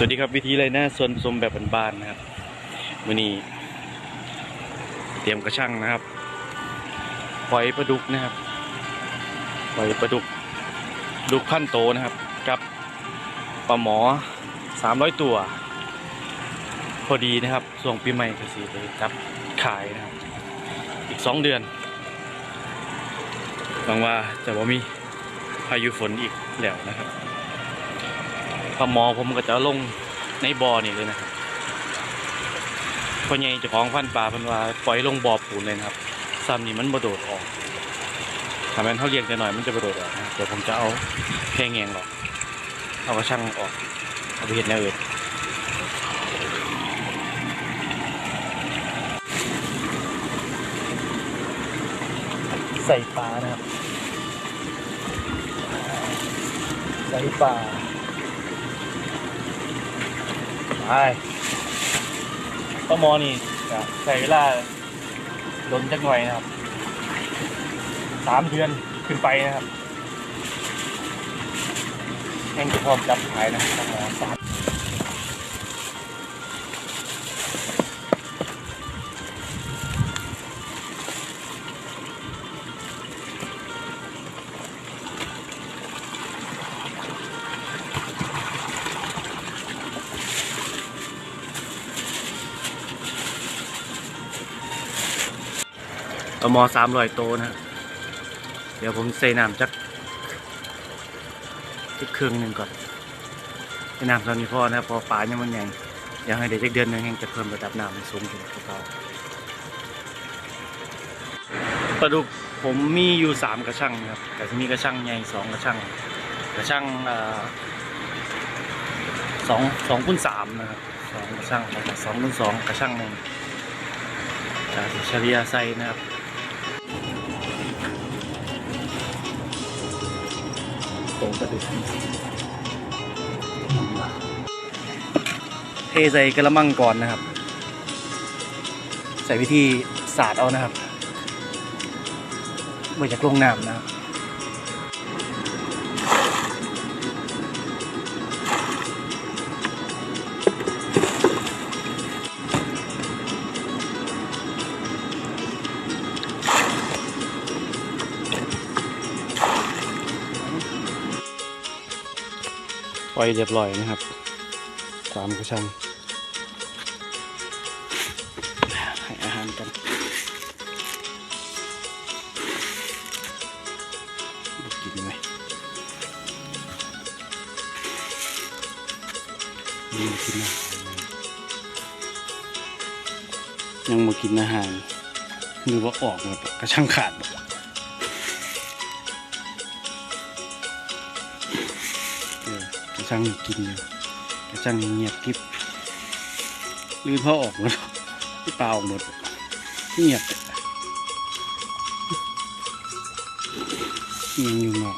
สวัสดีครับวิธีไรหน้าส่วนผสมแบบบ้านๆนะครับมือนี้เตรียมกระช่างนะครับปล่อยปลาดุกนะครับปล่อยปลาดุกดุกพันโตนะครับ กับปลาหมอสามร้อยตัว พอดีนะครับส่วงปีใหม่ก็สีไปจับขายนะครับ อีกสองเดือนหวังว่าจะว่ามีพายุฝนอีกแล้วนะครับ ปลาหมอผมก็จะเอาลงในบ่อนี่เลยนะครับพ่อใหญ่เจ้าของพันปลาเพิ่นว่าปล่อยลงบ่อปูนเลยนะครับซ้ำนี่มันบ่โดดออกถ้าแม่นเขาเลี้ยงแต่หน่อยมันจะบ่โดดออกนะเดี๋ยวผมจะเอาแค่แงงออก เอากระช่างออก เอาไปเห็ดแนวอื่นใส่ปลานะครับ ใส่ปลา ไปป้ามอนี่จะใส่เวลาลนจักหน่อยนะครับสามเดือนขึ้นไปนะครับยังจะพร้อมจับขายนะครับป้าหมสาม ป้ามอสามร้อยโตวนะเดี๋ยวผมใส่น้ำจักจักครึ่องหนึ่งก่อนใส่น้ำตอนนี้พอนะพอปลายังมันใหญ่เดี๋ยวให้เด็กจักเดือนหนึงยังจะเพิ่มระดับน้ำให้สูงขึ้นกว่าเก่าปลาดุกผมมีอยู่สามกระชังนะครับแต่จะมีกระชังใหญ่สองกระชังกระชังเอ่อสองสองคูณสามนะครับสองกระชังสองคูณสองกระชังหนึ่งจากเฉลี่ยไซนะครับ ตกระดึกเทใส่กระมังก่อนนะครับ ใส่วิธีสาดเอานะครับมาจากลงน้ำนะครับ ล่อยเรียบร้อยนะครับสามกระชังให้อาหารกันกินไหมยังมากินอาหารหมยังมากินอาหารหรือว่าออกหมดกระชังขาดหมด ออกระชังกินอยู่กระชังเงียบกิบลืมเขาออกหมดที่ปล่าออกหมดเงียบเลยยังอยู่นอก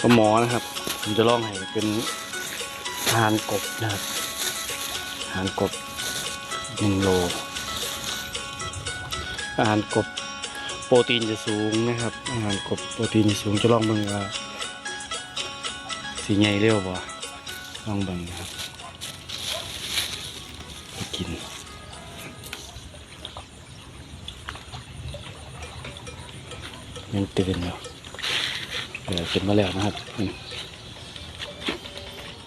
ปลาหมอนะครับ ผมจะลองให้เป็นอาหารกบนะครับอาหารกบหนึ่งโลอาหารกบ โปรตีนจะสูงนะครับ อาหารกบโปรตีนจะสูงจะลองเบิ่งว่าสีใหญ่เร็วบ่ลองเบิ่งนะครับไปกินยังตื่นอยู่เดี๋ยวกินมาแล้วนะครับ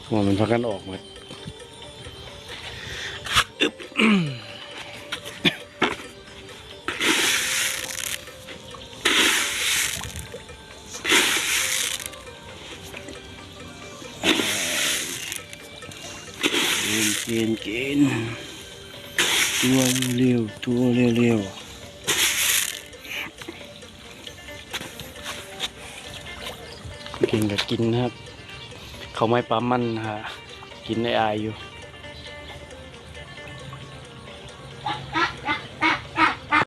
มว่ามันพักกันออกหมด กินกินตัวเร็วตัวเร็วๆกินกับกินนะครับ เขาไม่ปั๊มมันนฮะกินได้อายอยู่